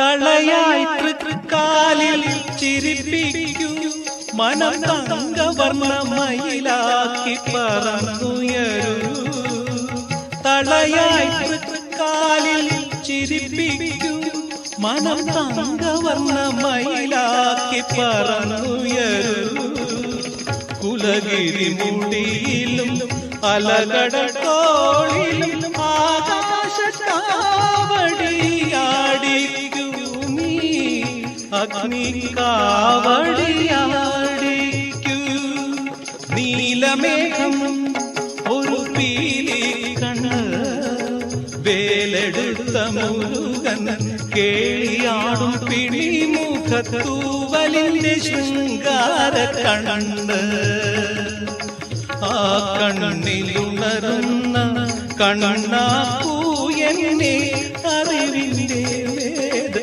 തളയായി തൃക്കാലിൽ ചിരിപ്പിക്കൂ. മനം തങ്കവർണമയിലാക്കി പറന്നുയരൂ. തളയായി തൃക്കാലിൽ ചിരിപ്പിക്കൂ. മനം തങ്കവർണമയിലാക്കി പറന്നുയരൂ. കുലഗിരി മുടിയിലും അലകടത്തോളിലും ആകാശത്താവടിയാടിക്കൂ അഗ്നി കാവടിയാടിക്കൂ നീലമേഘം ഒരു പീലി കണ വേലെടുത്ത മുരുകൻ കേളിയാടും പിടിമുഖത്തൂവലിന്റെ ശൃംഗാര കണ്ണുണ്ട് ആ കണ്ണിലുണരുന്ന കണ്ണാപ്പൂ എന്നെ അറിവിൻ